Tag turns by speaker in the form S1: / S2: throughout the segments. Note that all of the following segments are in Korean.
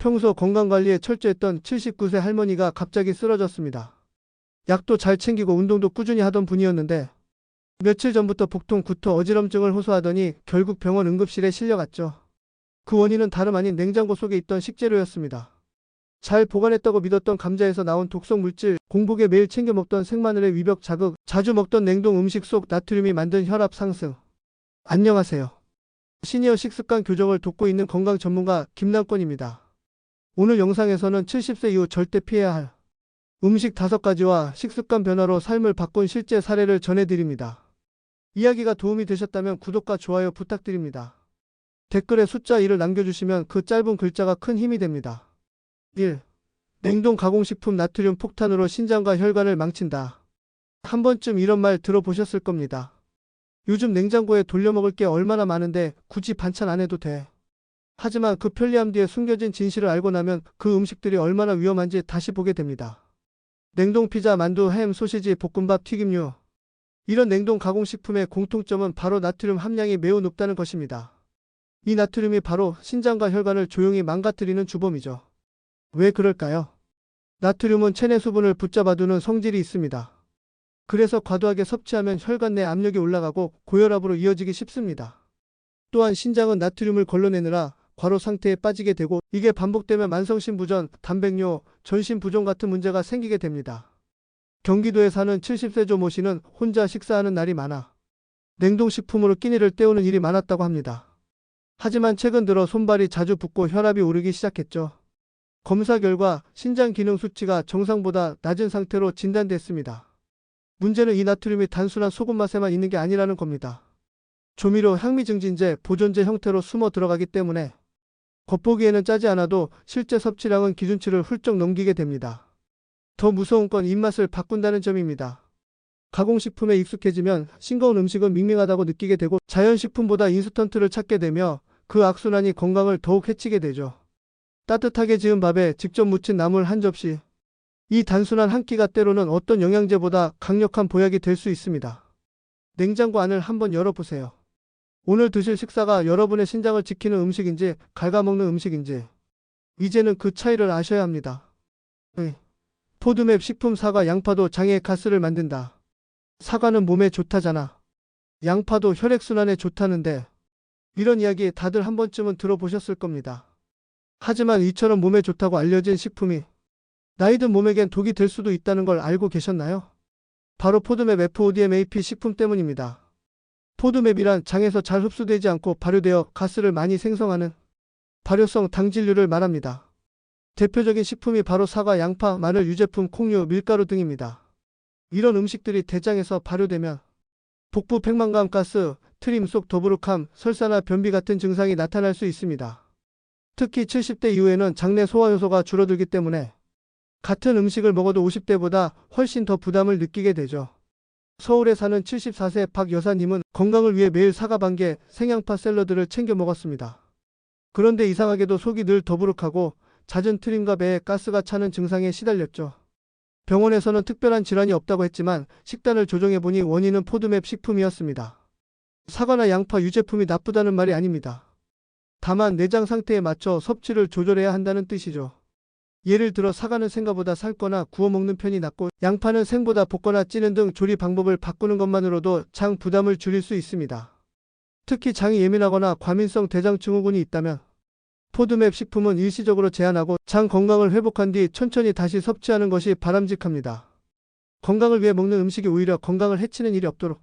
S1: 평소 건강관리에 철저했던 79세 할머니가 갑자기 쓰러졌습니다. 약도 잘 챙기고 운동도 꾸준히 하던 분이었는데 며칠 전부터 복통, 구토, 어지럼증을 호소하더니 결국 병원 응급실에 실려갔죠. 그 원인은 다름 아닌 냉장고 속에 있던 식재료였습니다. 잘 보관했다고 믿었던 감자에서 나온 독성 물질, 공복에 매일 챙겨 먹던 생마늘의 위벽 자극, 자주 먹던 냉동 음식 속 나트륨이 만든 혈압 상승. 안녕하세요. 시니어 식습관 교정을 돕고 있는 건강 전문가 김남권입니다. 오늘 영상에서는 70세 이후 절대 피해야 할 음식 5가지와 식습관 변화로 삶을 바꾼 실제 사례를 전해드립니다. 이야기가 도움이 되셨다면 구독과 좋아요 부탁드립니다. 댓글에 숫자 1을 남겨주시면 그 짧은 글자가 큰 힘이 됩니다. 1. 냉동 가공식품 나트륨 폭탄으로 신장과 혈관을 망친다. 한 번쯤 이런 말 들어보셨을 겁니다. 요즘 냉장고에 돌려 먹을 게 얼마나 많은데 굳이 반찬 안 해도 돼. 하지만 그 편리함 뒤에 숨겨진 진실을 알고 나면 그 음식들이 얼마나 위험한지 다시 보게 됩니다. 냉동 피자, 만두, 햄, 소시지, 볶음밥, 튀김류. 이런 냉동 가공식품의 공통점은 바로 나트륨 함량이 매우 높다는 것입니다. 이 나트륨이 바로 신장과 혈관을 조용히 망가뜨리는 주범이죠. 왜 그럴까요? 나트륨은 체내 수분을 붙잡아두는 성질이 있습니다. 그래서 과도하게 섭취하면 혈관 내 압력이 올라가고 고혈압으로 이어지기 쉽습니다. 또한 신장은 나트륨을 걸러내느라 과로 상태에 빠지게 되고 이게 반복되면 만성신부전, 단백뇨, 전신부종 같은 문제가 생기게 됩니다. 경기도에 사는 70세 조모 씨는 혼자 식사하는 날이 많아 냉동식품으로 끼니를 때우는 일이 많았다고 합니다. 하지만 최근 들어 손발이 자주 붓고 혈압이 오르기 시작했죠. 검사 결과 신장 기능 수치가 정상보다 낮은 상태로 진단됐습니다. 문제는 이 나트륨이 단순한 소금 맛에만 있는 게 아니라는 겁니다. 조미료, 향미 증진제, 보존제 형태로 숨어 들어가기 때문에 겉보기에는 짜지 않아도 실제 섭취량은 기준치를 훌쩍 넘기게 됩니다. 더 무서운 건 입맛을 바꾼다는 점입니다. 가공식품에 익숙해지면 싱거운 음식은 밍밍하다고 느끼게 되고 자연식품보다 인스턴트를 찾게 되며 그 악순환이 건강을 더욱 해치게 되죠. 따뜻하게 지은 밥에 직접 무친 나물 한 접시. 이 단순한 한 끼가 때로는 어떤 영양제보다 강력한 보약이 될 수 있습니다. 냉장고 안을 한번 열어보세요. 오늘 드실 식사가 여러분의 신장을 지키는 음식인지 갉아먹는 음식인지 이제는 그 차이를 아셔야 합니다. 의. 포드맵 식품 사과 양파도 장에 가스를 만든다. 사과는 몸에 좋다잖아. 양파도 혈액순환에 좋다는데 이런 이야기 다들 한 번쯤은 들어보셨을 겁니다. 하지만 이처럼 몸에 좋다고 알려진 식품이 나이든 몸에겐 독이 될 수도 있다는 걸 알고 계셨나요? 바로 포드맵 FODMAP 식품 때문입니다. 포드맵이란 장에서 잘 흡수되지 않고 발효되어 가스를 많이 생성하는 발효성 당질류를 말합니다. 대표적인 식품이 바로 사과, 양파, 마늘, 유제품, 콩류, 밀가루 등입니다. 이런 음식들이 대장에서 발효되면 복부 팽만감 가스, 트림 속 더부룩함, 설사나 변비 같은 증상이 나타날 수 있습니다. 특히 70대 이후에는 장내 소화 효소가 줄어들기 때문에 같은 음식을 먹어도 50대보다 훨씬 더 부담을 느끼게 되죠. 서울에 사는 74세 박 여사님은 건강을 위해 매일 사과 반개, 생양파 샐러드를 챙겨 먹었습니다. 그런데 이상하게도 속이 늘 더부룩하고 잦은 트림과 배에 가스가 차는 증상에 시달렸죠. 병원에서는 특별한 질환이 없다고 했지만 식단을 조정해보니 원인은 포드맵 식품이었습니다. 사과나 양파 유제품이 나쁘다는 말이 아닙니다. 다만 내장 상태에 맞춰 섭취를 조절해야 한다는 뜻이죠. 예를 들어 사과는 생과보다 삶거나 구워 먹는 편이 낫고 양파는 생보다 볶거나 찌는 등 조리 방법을 바꾸는 것만으로도 장 부담을 줄일 수 있습니다. 특히 장이 예민하거나 과민성 대장 증후군이 있다면 포드맵 식품은 일시적으로 제한하고 장 건강을 회복한 뒤 천천히 다시 섭취하는 것이 바람직합니다. 건강을 위해 먹는 음식이 오히려 건강을 해치는 일이 없도록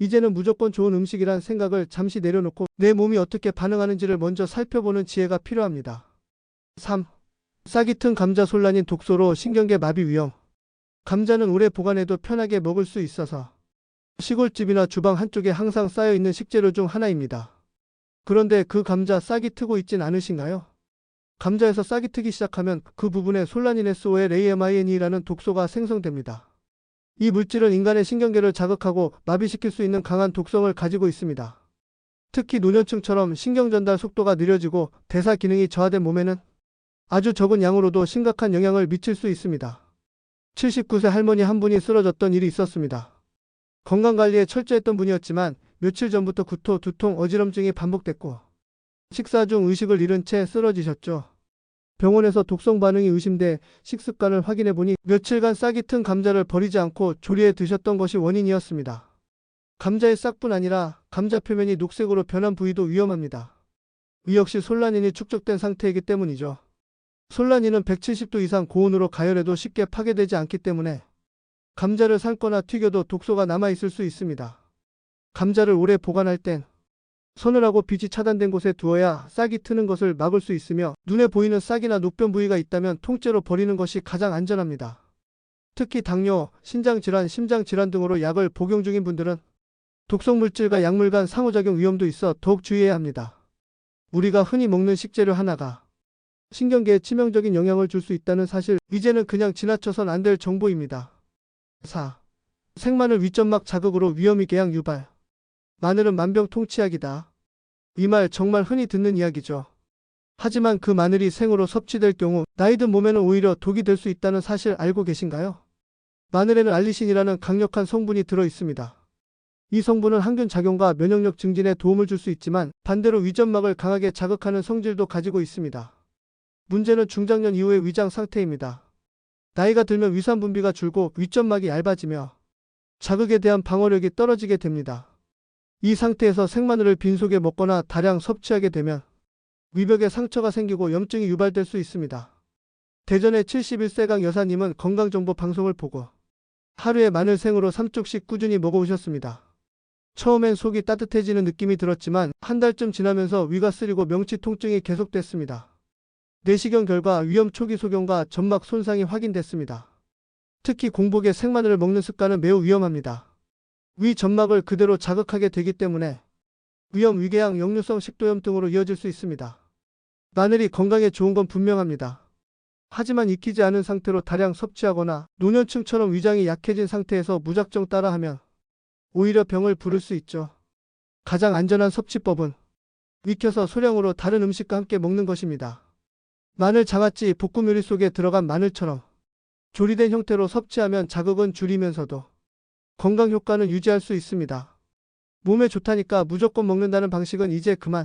S1: 이제는 무조건 좋은 음식이란 생각을 잠시 내려놓고 내 몸이 어떻게 반응하는지를 먼저 살펴보는 지혜가 필요합니다. 3. 싹이 튼 감자 솔란인 독소로 신경계 마비 위험. 감자는 오래 보관해도 편하게 먹을 수 있어서 시골집이나 주방 한쪽에 항상 쌓여 있는 식재료 중 하나입니다. 그런데 그 감자 싹이 트고 있진 않으신가요? 감자에서 싹이 트기 시작하면 그 부분에 솔라닌의 SOL AMIN이라는 독소가 생성됩니다. 이 물질은 인간의 신경계를 자극하고 마비시킬 수 있는 강한 독성을 가지고 있습니다. 특히 노년층처럼 신경 전달 속도가 느려지고 대사 기능이 저하된 몸에는 아주 적은 양으로도 심각한 영향을 미칠 수 있습니다. 79세 할머니 한 분이 쓰러졌던 일이 있었습니다. 건강관리에 철저했던 분이었지만 며칠 전부터 구토, 두통, 어지럼증이 반복됐고 식사 중 의식을 잃은 채 쓰러지셨죠. 병원에서 독성 반응이 의심돼 식습관을 확인해 보니 며칠간 싹이 튼 감자를 버리지 않고 조리해 드셨던 것이 원인이었습니다. 감자의 싹뿐 아니라 감자 표면이 녹색으로 변한 부위도 위험합니다. 이 역시 솔라닌이 축적된 상태이기 때문이죠. 솔라닌은 170도 이상 고온으로 가열해도 쉽게 파괴되지 않기 때문에 감자를 삶거나 튀겨도 독소가 남아있을 수 있습니다. 감자를 오래 보관할 땐 서늘하고 빛이 차단된 곳에 두어야 싹이 트는 것을 막을 수 있으며 눈에 보이는 싹이나 녹변 부위가 있다면 통째로 버리는 것이 가장 안전합니다. 특히 당뇨, 신장질환, 심장질환 등으로 약을 복용 중인 분들은 독성물질과 약물 간 상호작용 위험도 있어 더욱 주의해야 합니다. 우리가 흔히 먹는 식재료 하나가 신경계에 치명적인 영향을 줄 수 있다는 사실, 이제는 그냥 지나쳐선 안 될 정보입니다. 4. 생마늘 위점막 자극으로 위험이 궤양 유발. 마늘은 만병통치약이다. 이 말 정말 흔히 듣는 이야기죠. 하지만 그 마늘이 생으로 섭취될 경우 나이든 몸에는 오히려 독이 될 수 있다는 사실 알고 계신가요? 마늘에는 알리신이라는 강력한 성분이 들어 있습니다. 이 성분은 항균 작용과 면역력 증진에 도움을 줄 수 있지만 반대로 위점막을 강하게 자극하는 성질도 가지고 있습니다. 문제는 중장년 이후의 위장 상태입니다. 나이가 들면 위산 분비가 줄고 위점막이 얇아지며 자극에 대한 방어력이 떨어지게 됩니다. 이 상태에서 생마늘을 빈속에 먹거나 다량 섭취하게 되면 위벽에 상처가 생기고 염증이 유발될 수 있습니다. 대전의 71세강 여사님은 건강정보 방송을 보고 하루에 마늘 생으로 3쪽씩 꾸준히 먹어오셨습니다. 처음엔 속이 따뜻해지는 느낌이 들었지만 한 달쯤 지나면서 위가 쓰리고 명치 통증이 계속됐습니다. 내시경 결과 위험 초기 소견과 점막 손상이 확인됐습니다. 특히 공복에 생마늘을 먹는 습관은 매우 위험합니다. 위 점막을 그대로 자극하게 되기 때문에 위염, 위궤양, 역류성 식도염 등으로 이어질 수 있습니다. 마늘이 건강에 좋은 건 분명합니다. 하지만 익히지 않은 상태로 다량 섭취하거나 노년층처럼 위장이 약해진 상태에서 무작정 따라하면 오히려 병을 부를 수 있죠. 가장 안전한 섭취법은 익혀서 소량으로 다른 음식과 함께 먹는 것입니다. 마늘 장아찌 볶음 요리 속에 들어간 마늘처럼 조리된 형태로 섭취하면 자극은 줄이면서도 건강 효과는 유지할 수 있습니다. 몸에 좋다니까 무조건 먹는다는 방식은 이제 그만.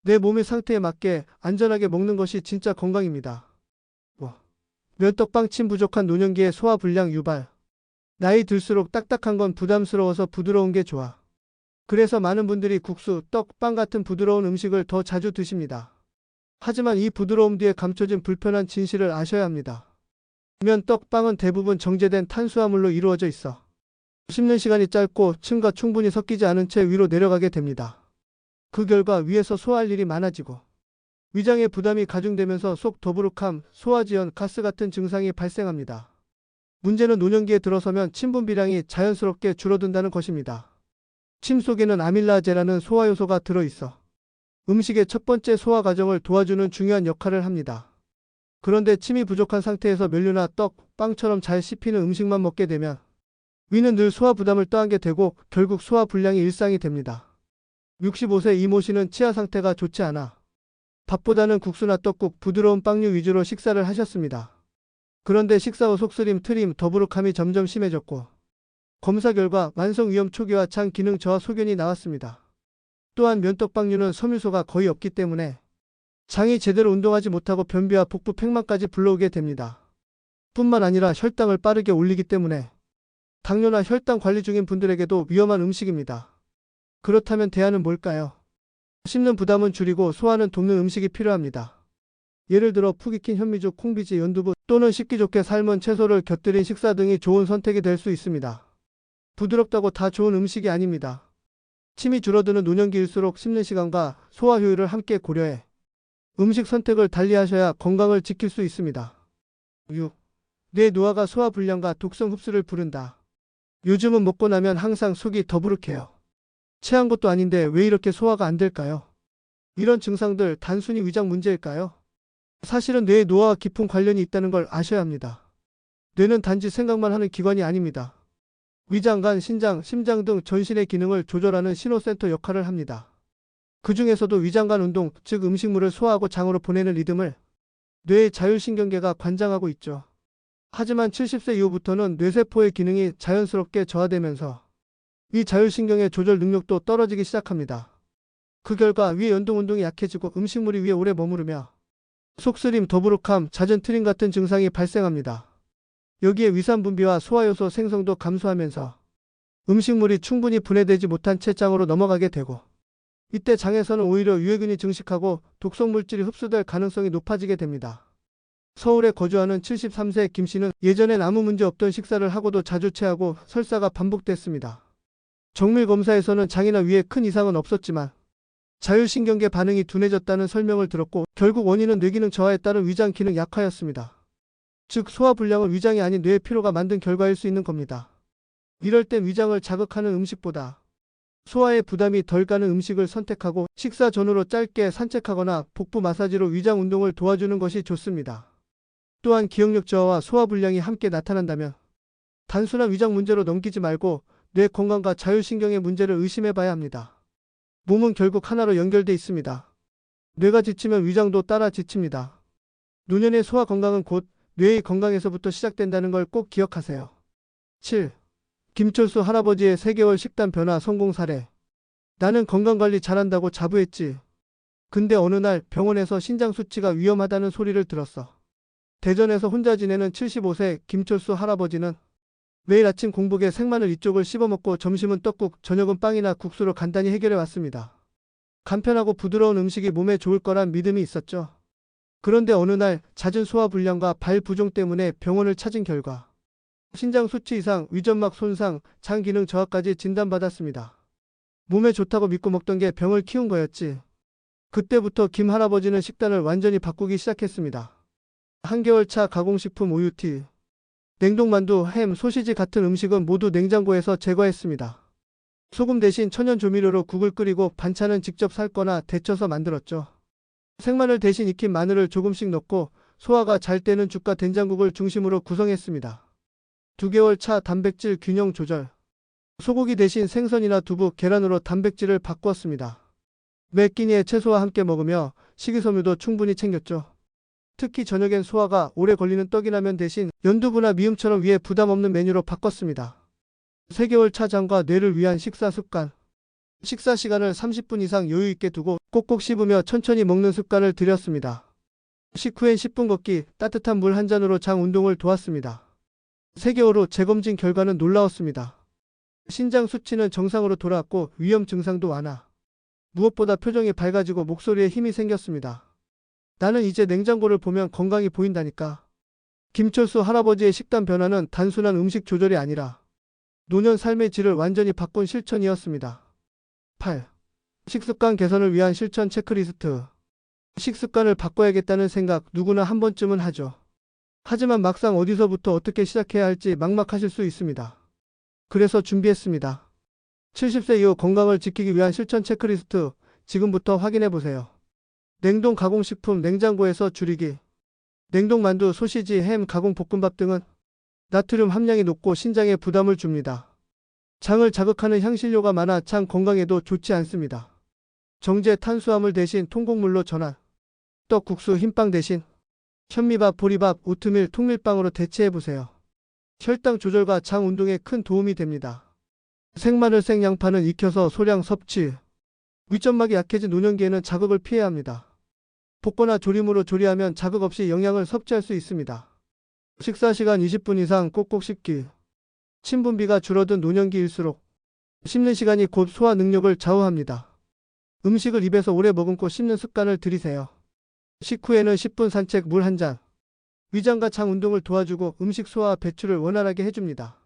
S1: 내 몸의 상태에 맞게 안전하게 먹는 것이 진짜 건강입니다. 뭐. 면떡빵 침 부족한 노년기의 소화불량 유발. 나이 들수록 딱딱한 건 부담스러워서 부드러운 게 좋아. 그래서 많은 분들이 국수, 떡, 빵 같은 부드러운 음식을 더 자주 드십니다. 하지만 이 부드러움 뒤에 감춰진 불편한 진실을 아셔야 합니다. 면, 떡, 빵은 대부분 정제된 탄수화물로 이루어져 있어. 씹는 시간이 짧고 층과 충분히 섞이지 않은 채 위로 내려가게 됩니다. 그 결과 위에서 소화할 일이 많아지고 위장에 부담이 가중되면서 속 더부룩함, 소화지연, 가스 같은 증상이 발생합니다. 문제는 노년기에 들어서면 침 분비량이 자연스럽게 줄어든다는 것입니다. 침 속에는 아밀라제라는 소화 요소가 들어있어 음식의 첫 번째 소화 과정을 도와주는 중요한 역할을 합니다. 그런데 침이 부족한 상태에서 면류나 떡, 빵처럼 잘 씹히는 음식만 먹게 되면 위는 늘 소화 부담을 떠안게 되고 결국 소화 불량이 일상이 됩니다. 65세 이모 씨는 치아 상태가 좋지 않아 밥보다는 국수나 떡국, 부드러운 빵류 위주로 식사를 하셨습니다. 그런데 식사 후 속쓰림, 트림, 더부룩함이 점점 심해졌고 검사 결과 만성 위염 초기와 장 기능 저하 소견이 나왔습니다. 또한 면떡빵류는 섬유소가 거의 없기 때문에 장이 제대로 운동하지 못하고 변비와 복부 팽만까지 불러오게 됩니다. 뿐만 아니라 혈당을 빠르게 올리기 때문에 당뇨나 혈당 관리 중인 분들에게도 위험한 음식입니다. 그렇다면 대안은 뭘까요? 씹는 부담은 줄이고 소화는 돕는 음식이 필요합니다. 예를 들어 푹 익힌 현미죽, 콩비지, 연두부 또는 씹기 좋게 삶은 채소를 곁들인 식사 등이 좋은 선택이 될 수 있습니다. 부드럽다고 다 좋은 음식이 아닙니다. 침이 줄어드는 노년기일수록 씹는 시간과 소화 효율을 함께 고려해 음식 선택을 달리하셔야 건강을 지킬 수 있습니다. 6. 뇌 노화가 소화 불량과 독성 흡수를 부른다. 요즘은 먹고 나면 항상 속이 더부룩해요. 체한 것도 아닌데 왜 이렇게 소화가 안 될까요? 이런 증상들 단순히 위장 문제일까요? 사실은 뇌의 노화와 깊은 관련이 있다는 걸 아셔야 합니다. 뇌는 단지 생각만 하는 기관이 아닙니다. 위장, 간, 신장, 심장 등 전신의 기능을 조절하는 신호센터 역할을 합니다. 그 중에서도 위장간 운동, 즉 음식물을 소화하고 장으로 보내는 리듬을 뇌의 자율신경계가 관장하고 있죠. 하지만 70세 이후부터는 뇌세포의 기능이 자연스럽게 저하되면서 이 자율신경의 조절 능력도 떨어지기 시작합니다. 그 결과 위의 연동 운동이 약해지고 음식물이 위에 오래 머무르며 속쓰림, 더부룩함, 잦은 트림 같은 증상이 발생합니다. 여기에 위산 분비와 소화효소 생성도 감소하면서 음식물이 충분히 분해되지 못한 체장으로 넘어가게 되고 이때 장에서는 오히려 유해균이 증식하고 독성 물질이 흡수될 가능성이 높아지게 됩니다. 서울에 거주하는 73세 김 씨는 예전엔 아무 문제 없던 식사를 하고도 자주 체하고 설사가 반복됐습니다. 정밀 검사에서는 장이나 위에 큰 이상은 없었지만 자율신경계 반응이 둔해졌다는 설명을 들었고 결국 원인은 뇌기능 저하에 따른 위장 기능 약화였습니다. 즉 소화불량은 위장이 아닌 뇌의 피로가 만든 결과일 수 있는 겁니다. 이럴 땐 위장을 자극하는 음식보다 소화에 부담이 덜 가는 음식을 선택하고 식사 전후로 짧게 산책하거나 복부 마사지로 위장 운동을 도와주는 것이 좋습니다. 또한 기억력 저하와 소화불량이 함께 나타난다면 단순한 위장 문제로 넘기지 말고 뇌 건강과 자율신경의 문제를 의심해 봐야 합니다. 몸은 결국 하나로 연결돼 있습니다. 뇌가 지치면 위장도 따라 지칩니다. 노년의 소화 건강은 곧 뇌의 건강에서부터 시작된다는 걸 꼭 기억하세요. 7. 김철수 할아버지의 3개월 식단 변화 성공 사례. 나는 건강관리 잘한다고 자부했지. 근데 어느 날 병원에서 신장 수치가 위험하다는 소리를 들었어. 대전에서 혼자 지내는 75세 김철수 할아버지는 매일 아침 공복에 생마늘 이쪽을 씹어먹고 점심은 떡국, 저녁은 빵이나 국수로 간단히 해결해 왔습니다. 간편하고 부드러운 음식이 몸에 좋을 거란 믿음이 있었죠. 그런데 어느 날 잦은 소화불량과 발 부종 때문에 병원을 찾은 결과 신장 수치 이상, 위점막 손상, 장 기능 저하까지 진단받았습니다. 몸에 좋다고 믿고 먹던 게 병을 키운 거였지. 그때부터 김 할아버지는 식단을 완전히 바꾸기 시작했습니다. 한개월 차 가공식품 우유티, 냉동만두, 햄, 소시지 같은 음식은 모두 냉장고에서 제거했습니다. 소금 대신 천연 조미료로 국을 끓이고 반찬은 직접 삶거나 데쳐서 만들었죠. 생마늘 대신 익힌 마늘을 조금씩 넣고 소화가 잘 되는 죽과 된장국을 중심으로 구성했습니다. 두 개월 차 단백질 균형 조절. 소고기 대신 생선이나 두부, 계란으로 단백질을 바꾸었습니다. 매 끼니에 채소와 함께 먹으며 식이섬유도 충분히 챙겼죠. 특히 저녁엔 소화가 오래 걸리는 떡이나 면 대신 연두부나 미음처럼 위에 부담 없는 메뉴로 바꿨습니다. 3개월 차 장과 뇌를 위한 식사 습관. 식사 시간을 30분 이상 여유 있게 두고 꼭꼭 씹으며 천천히 먹는 습관을 들였습니다. 식후엔 10분 걷기, 따뜻한 물 한 잔으로 장 운동을 도왔습니다. 3개월 후 재검진 결과는 놀라웠습니다. 신장 수치는 정상으로 돌아왔고 위험 증상도 완화. 무엇보다 표정이 밝아지고 목소리에 힘이 생겼습니다. 나는 이제 냉장고를 보면 건강이 보인다니까. 김철수 할아버지의 식단 변화는 단순한 음식 조절이 아니라 노년 삶의 질을 완전히 바꾼 실천이었습니다. 8. 식습관 개선을 위한 실천 체크리스트. 식습관을 바꿔야겠다는 생각 누구나 한 번쯤은 하죠. 하지만 막상 어디서부터 어떻게 시작해야 할지 막막하실 수 있습니다. 그래서 준비했습니다. 70세 이후 건강을 지키기 위한 실천 체크리스트 지금부터 확인해 보세요. 냉동 가공식품 냉장고에서 줄이기. 냉동 만두, 소시지, 햄, 가공 볶음밥 등은 나트륨 함량이 높고 신장에 부담을 줍니다. 장을 자극하는 향신료가 많아 장 건강에도 좋지 않습니다. 정제 탄수화물 대신 통곡물로 전환. 떡, 국수, 흰빵 대신 현미밥, 보리밥, 오트밀, 통밀빵으로 대체해 보세요. 혈당 조절과 장 운동에 큰 도움이 됩니다. 생마늘, 생양파는 익혀서 소량 섭취. 위점막이 약해진 노년기에는 자극을 피해야 합니다. 볶거나 조림으로 조리하면 자극 없이 영양을 섭취할 수 있습니다. 식사 시간 20분 이상 꼭꼭 씹기. 침분비가 줄어든 노년기일수록 씹는 시간이 곧 소화 능력을 좌우합니다. 음식을 입에서 오래 머금고 씹는 습관을 들이세요. 식후에는 10분 산책 물 한 잔. 위장과 장 운동을 도와주고 음식 소화 배출을 원활하게 해줍니다.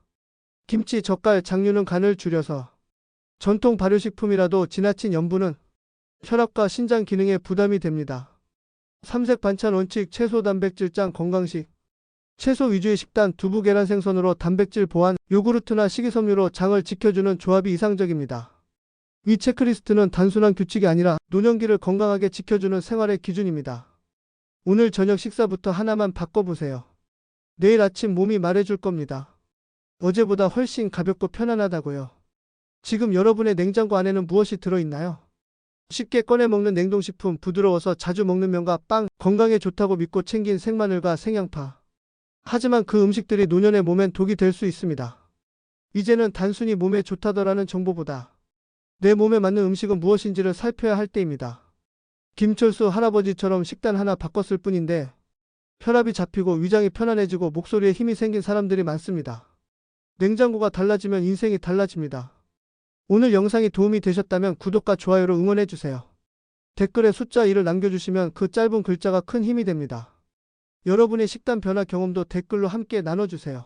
S1: 김치, 젓갈, 장류는 간을 줄여서 전통 발효식품이라도 지나친 염분은 혈압과 신장 기능에 부담이 됩니다. 삼색 반찬 원칙 채소 단백질장 건강식 채소 위주의 식단 두부 계란 생선으로 단백질 보완 요구르트나 식이섬유로 장을 지켜주는 조합이 이상적입니다. 이 체크리스트는 단순한 규칙이 아니라 노년기를 건강하게 지켜주는 생활의 기준입니다. 오늘 저녁 식사부터 하나만 바꿔보세요. 내일 아침 몸이 말해줄 겁니다. 어제보다 훨씬 가볍고 편안하다고요. 지금 여러분의 냉장고 안에는 무엇이 들어있나요? 쉽게 꺼내 먹는 냉동식품, 부드러워서 자주 먹는 면과 빵, 건강에 좋다고 믿고 챙긴 생마늘과 생양파. 하지만 그 음식들이 노년의 몸엔 독이 될 수 있습니다. 이제는 단순히 몸에 좋다더라는 정보보다 내 몸에 맞는 음식은 무엇인지를 살펴야 할 때입니다. 김철수 할아버지처럼 식단 하나 바꿨을 뿐인데 혈압이 잡히고 위장이 편안해지고 목소리에 힘이 생긴 사람들이 많습니다. 냉장고가 달라지면 인생이 달라집니다. 오늘 영상이 도움이 되셨다면 구독과 좋아요로 응원해주세요. 댓글에 숫자 1을 남겨주시면 그 짧은 글자가 큰 힘이 됩니다. 여러분의 식단 변화 경험도 댓글로 함께 나눠주세요.